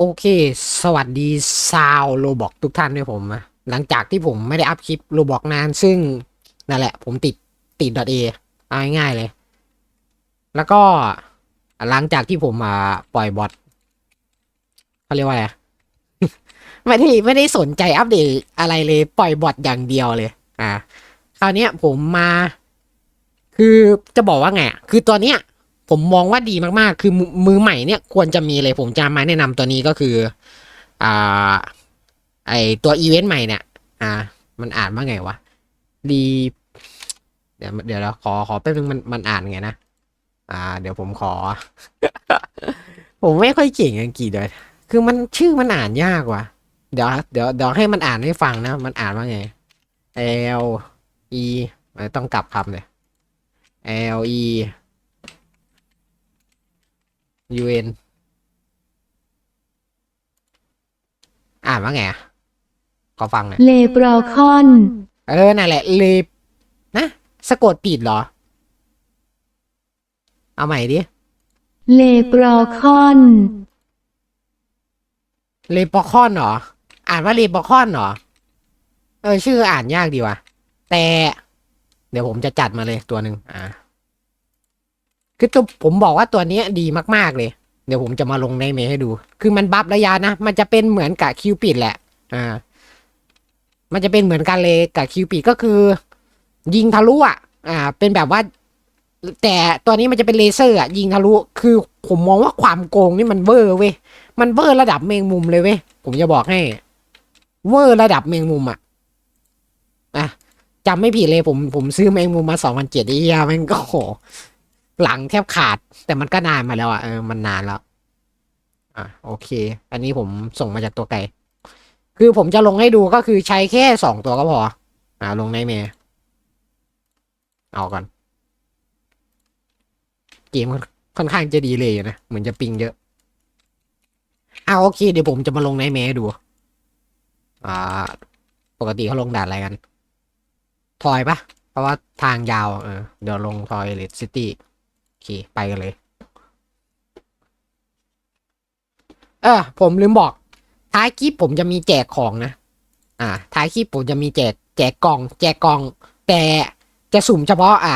โอเค สวัสดีซาวโรบอกทุกท่านด้วยผมนะหลังจากที่ผมไม่ได้อัพคลิปโรบอกนาน ซึ่งนั่นแหละ ผมติดติด .a เอาง่ายๆเลย แล้วก็หลังจากที่ผมมาปล่อยบอทเขาเรียกว่าอะไร ไม่ได้ไม่ได้สนใจอัปเดตอะไรเลยปล่อยบอทอย่างเดียวเลย อ่า คราวนี้ผมมา คือจะบอกว่าไง คือตัวเนี้ย ผมมองว่าดีมากๆ คือมือใหม่เนี่ยควรจะมีเลยผมจะมาแนะนำตัวนี้ก็คือ อ่า ไอตัวอีเวนต์ใหม่เนี่ย อ่า มันอ่านว่าไงวะรีเดี๋ยวเดี๋ยวเราขอขอแป๊บนึงมันมันอ่านไงนะ อ่า เดี๋ยวผมขอ ผมไม่ค่อยเก่งอังกฤษเลยคือมันชื่อมันอ่านยากว่ะ เดี๋ยวเดี๋ยวเดี๋ยวให้มันอ่านให้ฟังนะ มันอ่านว่าไง L E ต้องกลับคำเลย L E U N อ่านว่าไงอะขอฟังหน่อยเลบรอคอน เออ นั่นแหละ เลบนะ สะกดผิดเหรอ เอาใหม่ดิ เลบรอคอน เลปอคอนเหรอ อ่านว่าเลปอคอนเหรอ เออ ชื่ออ่านยากดีว่ะ แต่ เดี๋ยวผมจะจัดมาเลยตัวหนึ่งอ่า คือตัวผมบอกว่าตัวนี้ดีมากๆเลย เดี๋ยวผมจะมาลงในเมย์ให้ดู คือมันบัฟระยะนะ มันจะเป็นเหมือนกับคิวปิดแหละ อ่า มันจะเป็นเหมือนกันเลยกับคิวปิดก็คือ ยิงทะลุอะ อ่า เป็นแบบว่า แต่ตัวนี้มันจะเป็นเลเซอร์อะยิงทะลุ คือผมมองว่าความโกงนี่มันเวอร์เว้ย มันเวอร์ระดับเมงมุมเลยเว้ย ผมจะบอกให้ เวอร์ระดับเมงมุมอะ อะจำไม่ผิดเลยผมผมซื้อเมงมุมมาสองพันเจ็ดไอ้เหี้ยแม่งก็โห หลังแทบขาด แต่มันก็นานมาแล้วอะเออมันนานแล้วอะโอเค อันนี้ผมส่งมาจากตัวไกลคือผมจะลงให้ดูก็คือใช้แค่สองตัวก็พอ อ่าลงในเมย์เอาก่อน เกมค่อนข้างจะดีเลยนะ เหมือนจะปิงเยอะอ่าโอเค เดี๋ยวผมจะมาลงในเมย์ดู อ่า ปกติเขาลงด่านอะไรกัน ทอยปะเพราะว่าทางยาวเออเดี๋ยวลงทอยเลดซิตี้ เคไปกันเลย เออผมลืมบอก ท้ายคลิปผมจะมีแจกของนะ อ่า ท้ายคลิปผมจะมีแจกแจกกล่อง แจกกล่อง แต่จะสุ่มเฉพาะ อ่า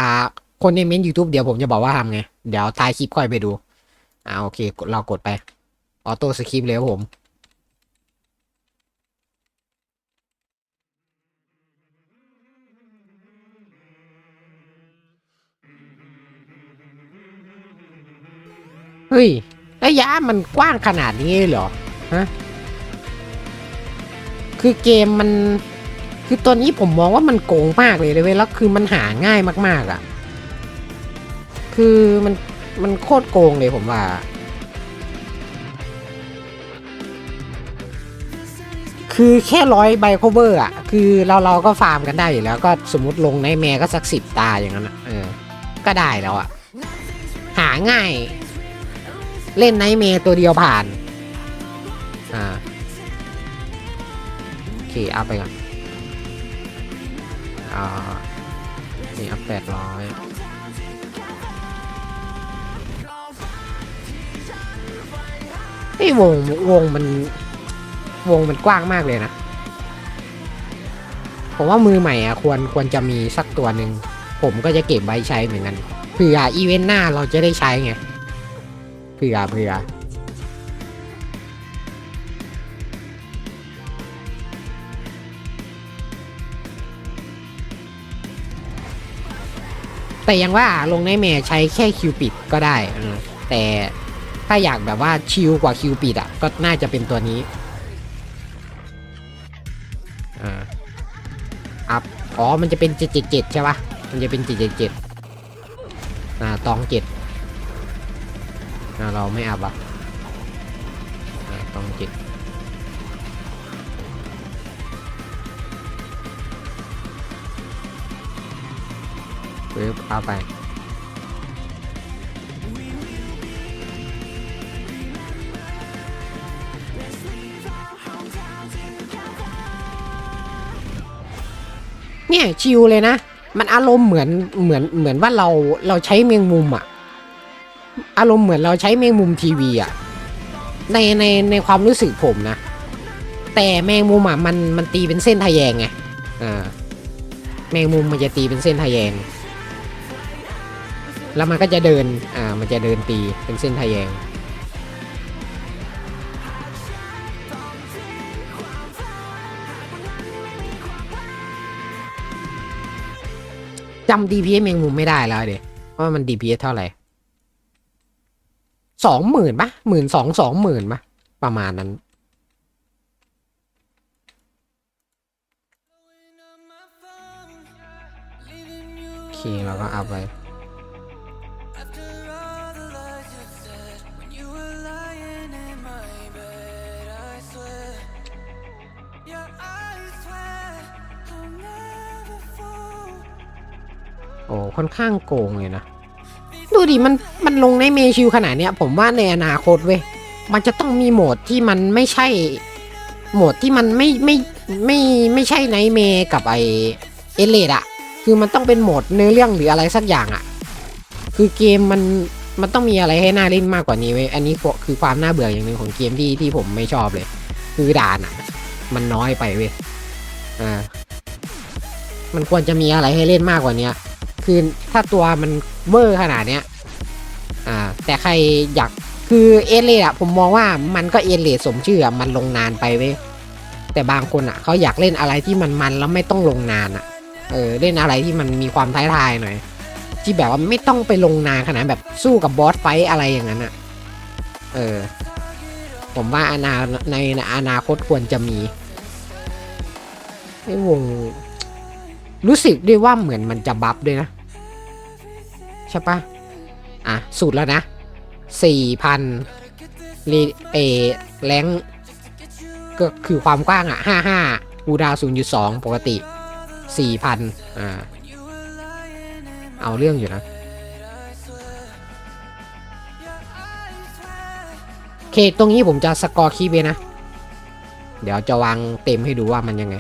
คนในเมนยูทูบเดี๋ยวผมจะบอกว่าทำไง เดี๋ยวท้ายคลิปค่อยไปดู อ่าโอเค เรากดไป ออโต้สคริปต์เลยผม เฮ้ยระยะมันกว้างขนาดนี้เหรอฮะคือเกมมัน คือตัวนี้ผมมองว่ามันโกงมากเลยเลยเว้ยแล้วคือมันหาง่ายมาก ๆอะ่ะ คือมันมันโคตรโกงเลยผมว่าคือแค่ร้อยใบ cover อะ คือเราเราก็ฟาร์มกันได้อยู่แล้วก็สมมติลงในแม่ก็สักสิบตาอย่างนั้นอะเออ ก็ได้แล้วอะ หาง่าย เล่นไนท์เมย์ตัวเดียวผ่าน อ่า โอเค เอาไปก่อน อ่า นี่อัพแปดร้อยไอ้วง วงมัน วงมันกว้างมากเลยนะ ผมว่ามือใหม่อะ ควร ควรจะมีสักตัวหนึ่ง ผมก็จะเก็บไว้ใช้เหมือนกัน เผื่ออีเวนต์หน้าเราจะได้ใช้ไง ผื่อเผื่อแต่ยังว่าลงในเมย์ใช้แค่คิวปิดก็ได้ แต่ถ้าอยากแบบว่าชิลกว่าคิวปิดอะ ก็น่าจะเป็นตัวนี้อ่าอัพอ๋อ มันจะเป็นเจ็ดเจ็ดเจ็ดใช่ปะมันจะเป็นเจ็ดเจ็ดเจ็ดอ่าตองเจ็ด เราไม่อัพอะต้องจิตปึ๊บเอาไปเนี่ยชิวเลยนะ มันอารมณ์เหมือนเหมือนเหมือนว่าเราเราใช้เมียงมุมอะ อารมณ์เหมือนเราใช้เมงมุมทีวีอะในในในความรู้สึกผมนะ แต่แมงมุมอะมันมันตีเป็นเส้นทะแยงไงอ่าแมงมุมมันจะตีเป็นเส้นทะแยง แล้วมันก็จะเดินอ่ามันจะเดินตีเป็นเส้นทะแยงจำ DPS แมงมุมไม่ได้แล้วเดี๋ยวว่ามัน DPS เท่าไหร่ สองหมื่นปะหมื่นสองสองหมื่นปะประมาณนั้น โอเคเราก็อัพไปโอ้ค่อนข้างโกงเลยนะ ดูดิมันมันลงในเมชิวขนาดเนี้ย ผมว่าในอนาคตเว้ยมันจะต้องมีโหมดที่มันไม่ใช่ โหมดที่มันไม่ไม่ไม่ไม่ใช่ไนเมกับไอเอเลดอะคือมันต้องเป็นโหมดเนื้อเรื่องหรืออะไรสักอย่างอะคือเกมมันมันต้องมีอะไรให้น่าเล่นมากกว่านี้เว้ยอันนี้คือความน่าเบื่ออย่างหนึ่งของเกมที่ที่ผมไม่ชอบเลย คือด่านอะมันน้อยไปเว้ยอ่ามันควรจะมีอะไรให้เล่นมากกว่าเนี้ยคือถ้าตัวมันเวอร์ขนาดเนี้ย อ่าแต่ใครอยากคือเอเลดอะผมมองว่ามันก็เอเลดสมชื่ออะมันลงนานไปเว้ยแต่บางคนอะเขาอยากเล่นอะไรที่มันมันแล้วไม่ต้องลงนานอะเออเล่นอะไรที่มันมีความท้าทายหน่อย ที่แบบว่าไม่ต้องไปลงนานขนาดแบบสู้กับบอสไฟอะไรอย่างนั้นอะเออผมว่าอนาในอนาคตควรจะมีไอ้วง รู้สึกด้วยว่าเหมือนมันจะบัฟด้วยนะ ใช่ปะ อะ สูตรแล้วนะสี่พันรีเอแรงก็คือความกว้างอะห้าห้าบูดาวศูนย์จุดสองปกติสี่พันอ่า เอาเรื่องอยู่นะโอเคตรงนี้ผมจะสกอร์คีย์ไว้นะ เดี๋ยวจะวางเต็มให้ดูว่ามันยังไง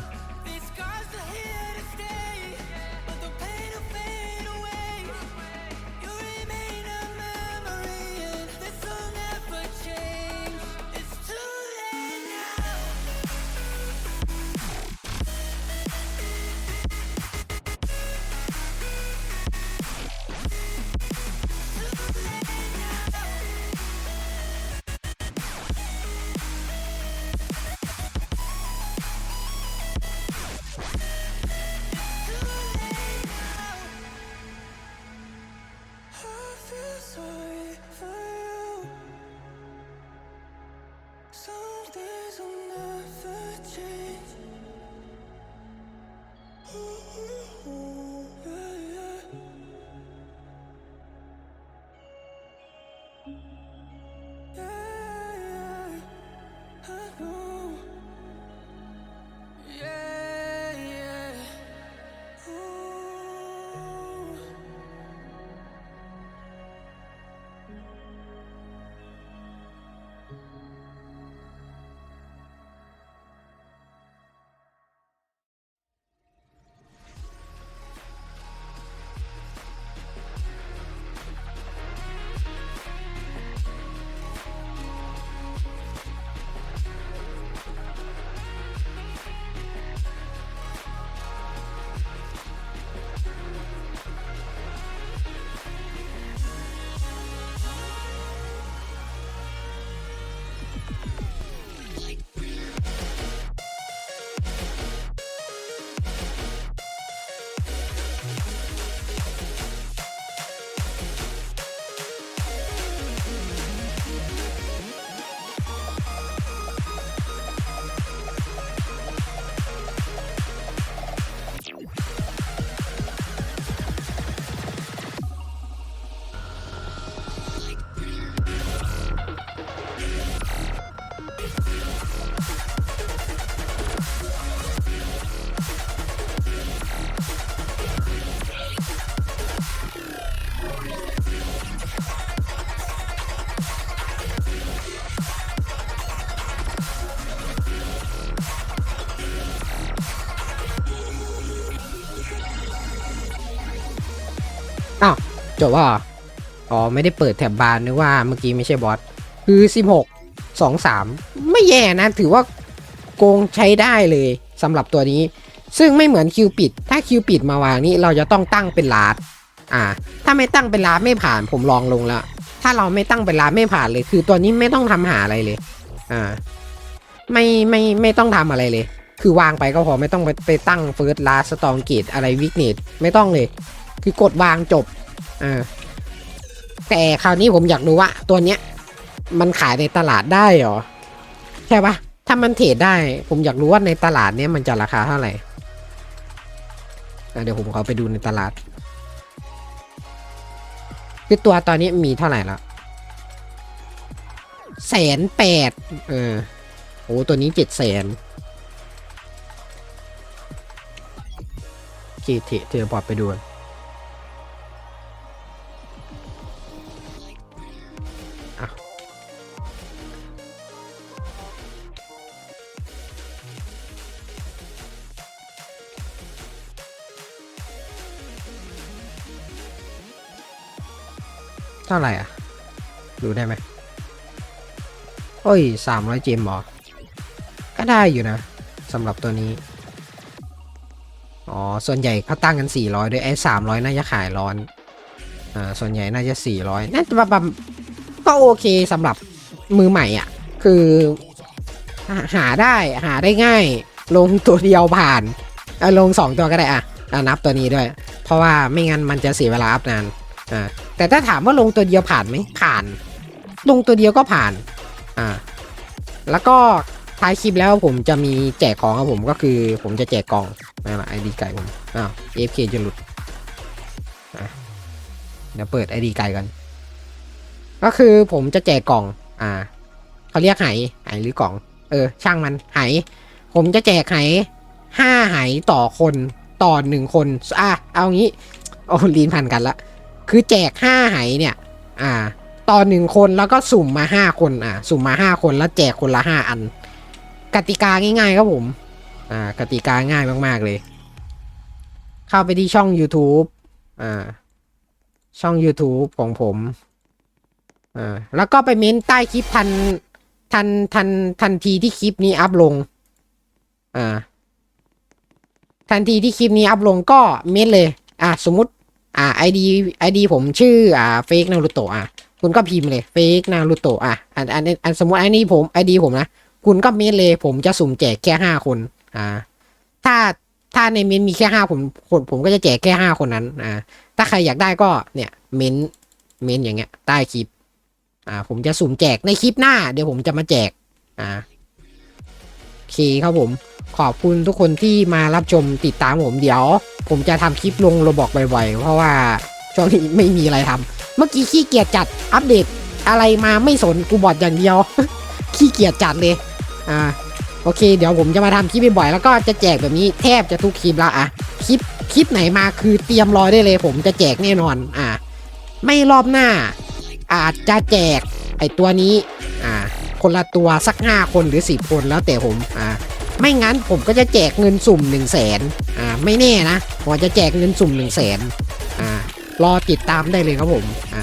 จบว่าอ๋อไม่ได้เปิดแถบบาร์นึกว่าเมื่อกี้ไม่ใช่บอสคือ 16สองสามไม่แย่นะ ถือว่าโกงใช้ได้เลยสำหรับตัวนี้ ซึ่งไม่เหมือนคิวปิด ถ้าคิวปิดมาวางนี้เราจะต้องตั้งเป็นลาดอ่า ถ้าไม่ตั้งเป็นลาดไม่ผ่านผมลองลงแล้ว ถ้าเราไม่ตั้งเป็นลาดไม่ผ่านเลย คือตัวนี้ไม่ต้องทำหาอะไรเลย อ่า ไม่ไม่ไม่ต้องทำอะไรเลย คือวางไปก็พอไม่ต้องไปไปตั้งเฟิร์สลาสตองเกตอะไรวิกเนตไม่ต้องเลย คือกดวางจบ อ่าแต่คราวนี้ผมอยากรู้ว่า ตัวเนี้ย มันขายในตลาดได้เหรอ ใช่ปะถ้ามันเทรดได้ ผมอยากรู้ว่าในตลาดเนี้ยมันจะราคาเท่าไหร่เดี๋ยวผมขอไปดูในตลาด คือตัวตอนนี้มีเท่าไหร่ละแสนแปดเออโอ้ตัวนี้เจ็ดแสนโอเคเทเทบอดไปดู ท่าไหร่อะ ดูได้ไหมโอ้ยสามร้อยเจมบอก็ได้อยู่นะสำหรับตัวนี้ อ๋อ ส่วนใหญ่เขาตั้งกัน400ด้วยไอ้300น่าจะขายร้อน อ่า ส่วนใหญ่น่าจะ400น่าจะประมาณก็โอเคสำหรับมือใหม่อะ คือหาได้หาได้ง่าย ลงตัวเดียวผ่านอะลง2ตัวก็ได้อะอะนับตัวนี้ด้วย เพราะว่าไม่งั้นมันจะเสียเวลาอัพนานอ่า แต่ถ้าถามว่าลงตัวเดียวผ่านไหมผ่าน ลงตัวเดียวก็ผ่าน อ่า แล้วก็ท้ายคลิปแล้วผมจะมีแจกของครับผมก็คือผมจะแจกกล่องไม่ละไอดีไก่ผมอ้าว AFK จะหลุดเดี๋ยวเปิดไอดีไก่กันก็คือผมจะแจกกล่อง อ่าเขาเรียกไหไหหรือกล่อง เออ ช่างมันไหผมจะแจกไหห้าไหต่อคนต่อหนึ่งคน อะเอางี้ โอ้ลีนพันกันละ คือแจกห้าไหเนี่ย อ่า ต่อหนึ่งคนแล้วก็สุ่มมาห้าคนอ่าสุ่มมาห้าคนแล้วแจกคนละห้าอัน กติกาง่ายๆครับผม อ่ากติกาง่ายมากๆเลย เข้าไปที่ช่อง YouTube อ่าช่อง YouTube ของผมอ่าแล้วก็ไปเม้นใต้คลิปทันทันทันทันทีที่คลิปนี้อัพลงอ่าทันทีที่คลิปนี้อัพลงก็เม้นเลย อ่าสมมติ อ่า ID ID ผมชื่ออ่าเฟกนารูโตะอะคุณก็พิมพ์เลยเฟกนารูโตะอะอันอันอันสมมติอันนี้ผม ID ผมนะคุณก็เมนเลย ผมจะสุ่มแจกแค่ห้าคนอ่าถ้าถ้าในเมนมีแค่ห้าผมคนผมก็จะแจกแค่ห้าคนนั้นอ่าถ้าใครอยากได้ก็เนี่ยเมนเมนอย่างเงี้ยใต้คลิปอ่าผมจะสุ่มแจกในคลิปหน้า เดี๋ยวผมจะมาแจกอ่าโอเคครับผม ขอบคุณทุกคนที่มารับชมติดตามผมเดี๋ยว ผมจะทำคลิปลงโรบอกบ่อยๆ เพราะว่าช่วงนี้ไม่มีอะไรทำเมื่อกี้ขี้เกียจจัดอัปเดตอะไรมาไม่สนกูบอดอย่างเดียว ขี้เกียจจัดเลย อ่าโอเค เดี๋ยวผมจะมาทำคลิปบ่อยๆแล้วก็จะแจกแบบนี้แทบจะทุกคลิปละอะคลิปคลิปไหนมาคือเตรียมรอได้เลย ผมจะแจกแน่นอน อ่า ไม่รอบหน้า อาจจะแจกไอตัวนี้ อ่า คนละตัวสักห้าคนหรือสิบคนแล้วแต่ผม อ่า ไม่งั้นผมก็จะแจกเงินสุ่ม1นึ่งแสนอ่าไม่แน่นะผมจะแจกเงินสุ่ม1นึ่งแสนอ่ารอติดตามได้เลยครับผมอ่า